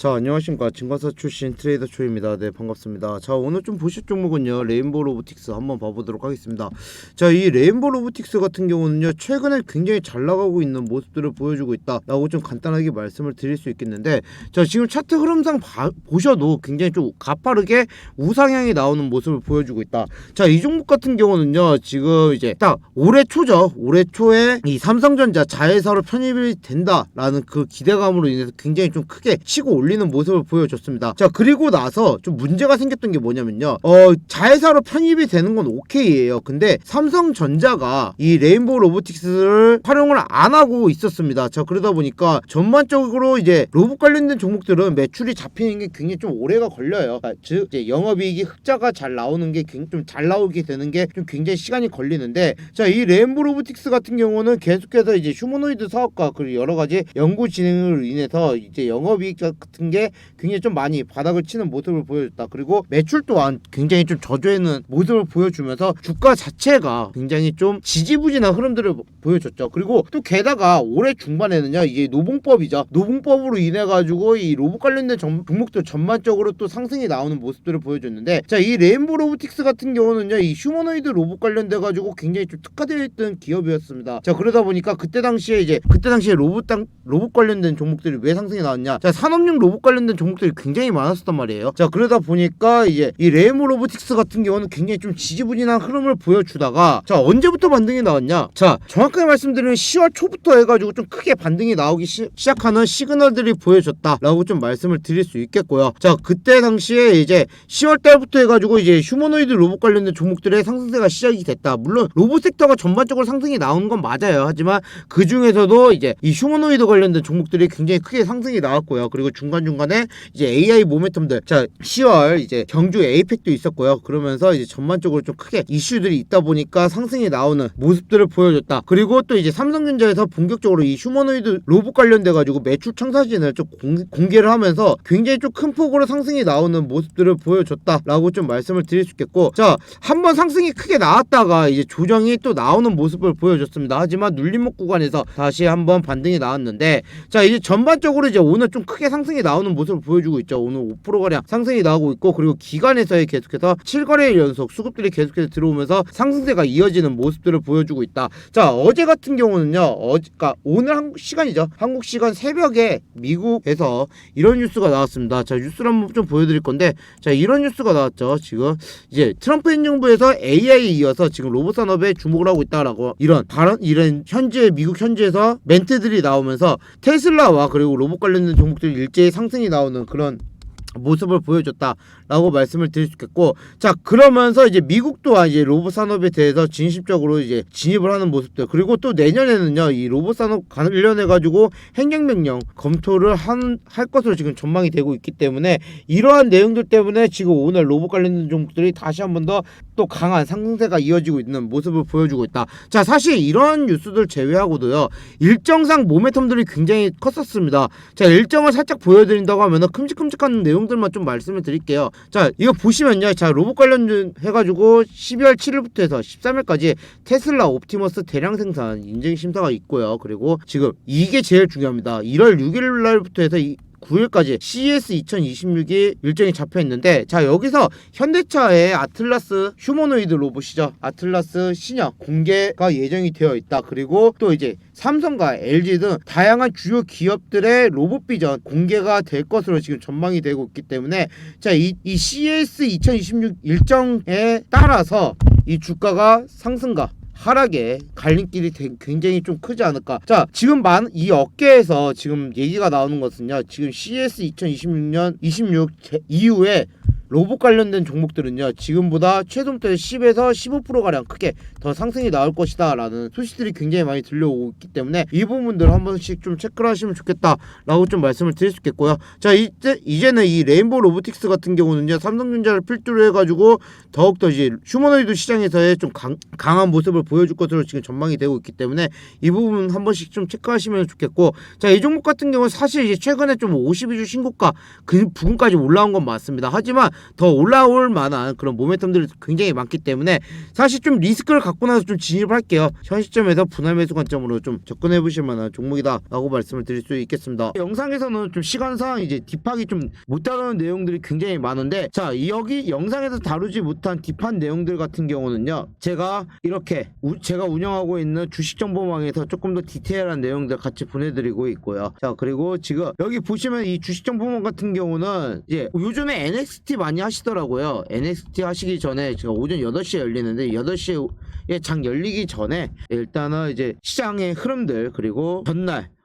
자 안녕하십니까. 증권사 출신 트레이더 초입니다. 네 반갑습니다. 자 오늘 좀 보실 종목은요 레인보우 로보틱스 한번 봐보도록 하겠습니다. 자 이 레인보우 로보틱스 같은 경우는요 최근에 굉장히 잘 나가고 있는 모습들을 보여주고 있다 라고 좀 간단하게 말씀을 드릴 수 있겠는데 자 지금 차트 흐름상 봐- 보셔도 굉장히 좀 가파르게 우상향이 나오는 모습을 보여주고 있다. 자 이 종목 같은 경우는요 지금 이제 딱 올해 초죠. 올해 초에 이 삼성전자 자회사로 편입이 된다 라는 그 기대감으로 인해서 굉장히 좀 크게 치고 올리 는 모습을 보여줬습니다. 자 그리고 나서 좀 문제가 생겼던 게 뭐냐면요. 어 자회사로 편입이 되는 건 오케이예요. 근데 삼성전자가 이 레인보우 로보틱스를 활용을 안 하고 있었습니다. 자 그러다 보니까 전반적으로 이제 로봇 관련된 종목들은 매출이 잡히는 게 굉장히 좀 오래가 걸려요. 아, 즉 이제 영업이익이 흑자가 잘 나오는 게 좀 잘 나오게 되는 게 좀 굉장히 시간이 걸리는데 자 이 레인보우 로보틱스 같은 경우는 계속해서 이제 휴머노이드 사업과 그리고 여러 가지 연구 진행으로 인해서 이제 영업이익 같은 게 굉장히 좀 많이 바닥을 치는 모습을 보여줬다. 그리고 매출 또한 굉장히 좀 저조해는 모습을 보여주면서 주가 자체가 굉장히 좀 지지부진한 흐름들을 보여줬죠. 그리고 또 게다가 올해 중반에는요 이게 노봉법이죠. 노봉법으로 인해 가지고 이 로봇 관련된 점- 종목들 전반적으로 또 상승이 나오는 모습들을 보여줬는데 자 이 레인보 로보틱스 같은 경우는요 이 휴머노이드 로봇 관련돼 가지고 굉장히 좀 특화되어 있던 기업이었습니다. 자 그러다 보니까 그때 당시에 이제 그때 당시에 로봇 당 로봇 관련된 종목들이 왜 상승이 나왔냐? 자 산업용 로봇 관련된 종목들이 굉장히 많았었단 말이에요. 자 그러다 보니까 이제 이 레인보 로보틱스 같은 경우는 굉장히 좀 지지부진한 흐름을 보여주다가 자 언제부터 반등이 나왔냐? 자 정확하게 말씀드리면 10월 초부터 해가지고 좀 크게 반등이 나오기 시, 작하는 시그널들이 보여줬다라고 좀 말씀을 드릴 수 있겠고요. 자 그때 당시에 이제 10월 달부터 해가지고 이제 휴머노이드 로봇 관련된 종목들의 상승세가 시작이 됐다. 물론 로봇 섹터가 전반적으로 상승이 나오는 건 맞아요. 하지만 그 중에서도 이제 이 휴머노이드 관련된 종목들이 굉장히 크게 상승이 나왔고요. 그리고 중간 중간에 이제 AI 모멘텀들 자 10월 이제 경주 에이펙도 있었고요. 그러면서 이제 전반적으로 좀 크게 이슈들이 있다 보니까 상승이 나오는 모습들을 보여줬다. 그리고 또 이제 삼성전자에서 본격적으로 이 휴머노이드 로봇 관련돼 가지고 매출 청사진을 좀 공, 공개를 하면서 굉장히 좀 큰 폭으로 상승이 나오는 모습들을 보여줬다라고 좀 말씀을 드릴 수 있겠고 자 한번 상승이 크게 나왔다가 이제 조정이 또 나오는 모습을 보여줬습니다. 하지만 눌림목 구간에서 다시 한번 반등이 나왔는데 자 이제 전반적으로 이제 오늘 좀 크게 상승이 나 오는 모습을 보여주고 있죠. 오늘 5% 가량 상승이 나오고 있고 그리고 기간에서의 계속해서 7거래일 연속 수급들이 계속해서 들어오면서 상승세가 이어지는 모습들을 보여주고 있다. 자 어제 같은 경우는요. 어제 그러니까 오늘 한국 시간이죠. 한국 시간 새벽에 미국에서 이런 뉴스가 나왔습니다. 자 뉴스를 한번 좀 보여드릴 건데 자 이런 뉴스가 나왔죠. 지금 이제 트럼프 행정부에서 AI에 이어서 지금 로봇 산업에 주목을 하고 있다라고 이런 발언 이런 현재 미국 현지에서 멘트들이 나오면서 테슬라와 그리고 로봇 관련된 종목들이 일제히 상승이 나오는 그런 모습을 보여줬다 라고 말씀을 드릴 수 있겠고 자 그러면서 이제 미국 또한 이제 로봇 산업에 대해서 진심적으로 이제 진입을 하는 모습들 그리고 또 내년에는요 이 로봇 산업 관련해 가지고 행정명령 검토를 한, 할 것으로 지금 전망이 되고 있기 때문에 이러한 내용들 때문에 지금 오늘 로봇 관련된 종목들이 다시 한 번 더 또 강한 상승세가 이어지고 있는 모습을 보여주고 있다. 자 사실 이런 뉴스들 제외하고도요 일정상 모멘텀들이 굉장히 컸었습니다. 자 일정을 살짝 보여드린다고 하면은 큼직큼직한 내용들만 좀 말씀을 드릴게요. 자 이거 보시면요, 자 로봇 관련 해가지고 12월 7일부터 해서 13일까지 테슬라 옵티머스 대량 생산 인증 심사가 있고요. 그리고 지금 이게 제일 중요합니다. 1월 6일 날부터 해서 이 9일까지 CES 2026이 일정이 잡혀 있는데 자 여기서 현대차의 아틀라스 휴머노이드 로봇이죠? 아틀라스 신형 공개가 예정이 되어 있다. 그리고 또 이제 삼성과 LG 등 다양한 주요 기업들의 로봇 비전 공개가 될 것으로 지금 전망이 되고 있기 때문에 자이 이 CES 2026 일정에 따라서 이 주가가 상승과 하락의 갈림길이 되- 굉장히 좀 크지 않을까. 자, 지금 만 이 업계에서 지금 얘기가 나오는 것은요. 지금 CS 2026년 26 제- 이후에 로봇 관련된 종목들은요 지금보다 최종대 10에서 15% 가량 크게 더 상승이 나올 것이다 라는 소식들이 굉장히 많이 들려오고 있기 때문에 이 부분들 한 번씩 좀 체크를 하시면 좋겠다 라고 좀 말씀을 드릴 수 있겠고요. 자 이제 이제는 이 레인보우 로보틱스 같은 경우는요 삼성전자를 필두로 해가지고 더욱더 이제 휴머노이드 시장에서의 좀 강, 강한 모습을 보여줄 것으로 지금 전망이 되고 있기 때문에 이 부분 한 번씩 좀 체크하시면 좋겠고 자 이 종목 같은 경우는 사실 이제 최근에 좀 52주 신고가 그 부근까지 올라온 건 맞습니다. 하지만 더 올라올 만한 그런 모멘텀들이 굉장히 많기 때문에 사실 좀 리스크를 갖고 나서 좀 진입을 할게요. 현 시점에서 분할 매수 관점으로 좀 접근해 보실 만한 종목이다라고 말씀을 드릴 수 있겠습니다. 영상에서는 좀 시간상 이제 딥하게 좀 못 다루는 내용들이 굉장히 많은데 자 여기 영상에서 다루지 못한 딥한 내용들 같은 경우는요 제가 이렇게 우- 제가 운영하고 있는 주식 정보망에서 조금 더 디테일한 내용들 같이 보내드리고 있고요. 자 그리고 지금 여기 보시면 이 주식 정보망 같은 경우는 이제 요즘에 NXT 많이 하시더라고요. NXT 하시기 전에 제가 오전 8시에 열리는데 8시에 장 열리기 전에 일단은 이제 시장의 흐름들 그리고 전날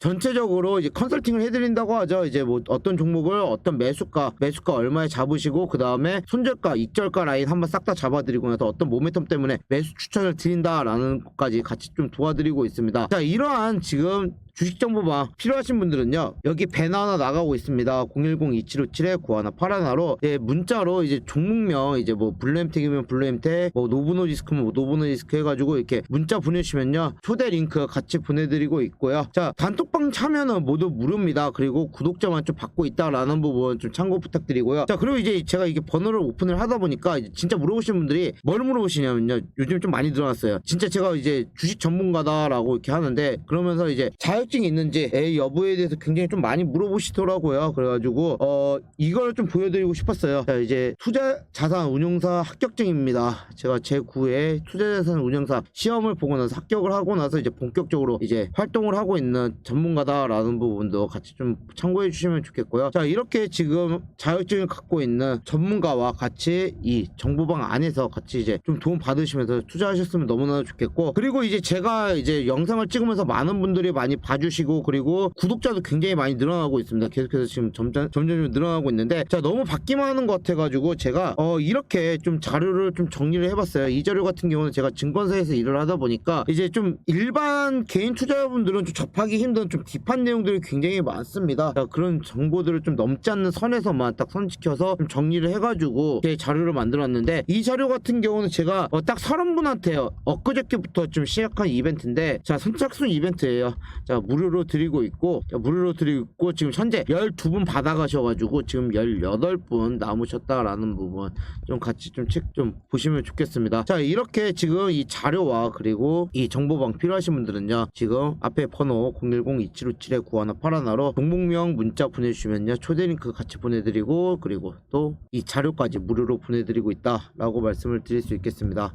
전체적으로 이제 컨설팅을 해드린다고 하죠. 이제 뭐 어떤 종목을 어떤 매수가 매수가 얼마에 잡으시고 그 다음에 손절가 익절가 라인 한번 싹 다 잡아드리고 나서 어떤 모멘텀 때문에 매수 추천을 드린다라는 것까지 같이 좀 도와드리고 있습니다. 자 이러한 지금 주식 정보방 필요하신 분들은요 여기 배너 하나 나가고 있습니다 010-2757-9181로 예, 문자로 이제 종목명 이제 뭐 블루엠텍이면 블루엠텍 뭐 노브노디스크면 뭐 노브노디스크 해가지고 이렇게 문자 보내주시면요 초대 링크 같이 보내드리고 있고요 자 단톡 방 참여는 모두 무료입니다. 그리고 구독자만 좀 받고 있다라는 부분 좀 참고 부탁드리고요. 자 그리고 이제 제가 이게 번호를 오픈을 하다 보니까 진짜 물어보시는 분들이 뭘 물어보시냐면요. 요즘 좀 많이 늘어났어요. 진짜 제가 이제 주식 전문가다라고 이렇게 하는데 그러면서 이제 자격증이 있는지 의 여부에 대해서 굉장히 좀 많이 물어보시더라고요. 그래가지고 어 이걸 좀 보여드리고 싶었어요. 자 이제 투자 자산 운용사 합격증입니다. 제가 제 9회 투자 자산 운용사 시험을 보고 나서 합격을 하고 나서 이제 본격적으로 이제 활동을 하고 있는 전 문가다라는 부분도 같이 좀 참고해 주시면 좋겠고요. 자 이렇게 지금 자격증을 갖고 있는 전문가와 같이 이 정보방 안에서 같이 이제 좀 도움 받으시면서 투자하셨으면 너무나 좋겠고 그리고 이제 제가 이제 영상을 찍으면서 많은 분들이 많이 봐주시고 그리고 구독자도 굉장히 많이 늘어나고 있습니다. 계속해서 지금 점점 점점 늘어나고 있는데 자 너무 받기만 하는 것 같아가지고 제가 어 이렇게 좀 자료를 좀 정리를 해봤어요. 이 자료 같은 경우는 제가 증권사에서 일을 하다 보니까 이제 좀 일반 개인 투자자분들은 좀 접하기 힘든 좀 딥한 내용들이 굉장히 많습니다. 자, 그런 정보들을 좀 넘지 않는 선에서만 딱 선지켜서 좀 정리를 해가지고 제 자료를 만들었는데 이 자료 같은 경우는 제가 어, 딱 서른 분한테요 엊그저께부터 좀 시작한 이벤트인데 자 선착순 이벤트예요. 자 무료로 드리고 있고 자, 무료로 드리고 있고 지금 현재 12분 받아가셔가지고 지금 18분 남으셨다라는 부분 좀 같이 좀 책좀 보시면 좋겠습니다. 자 이렇게 지금 이 자료와 그리고 이 정보방 필요하신 분들은요 지금 앞에 번호 010-2757-9181로 종목명 문자 보내주시면요. 초대 링크 같이 보내드리고 그리고 또 이 자료까지 무료로 보내드리고 있다 라고 말씀을 드릴 수 있겠습니다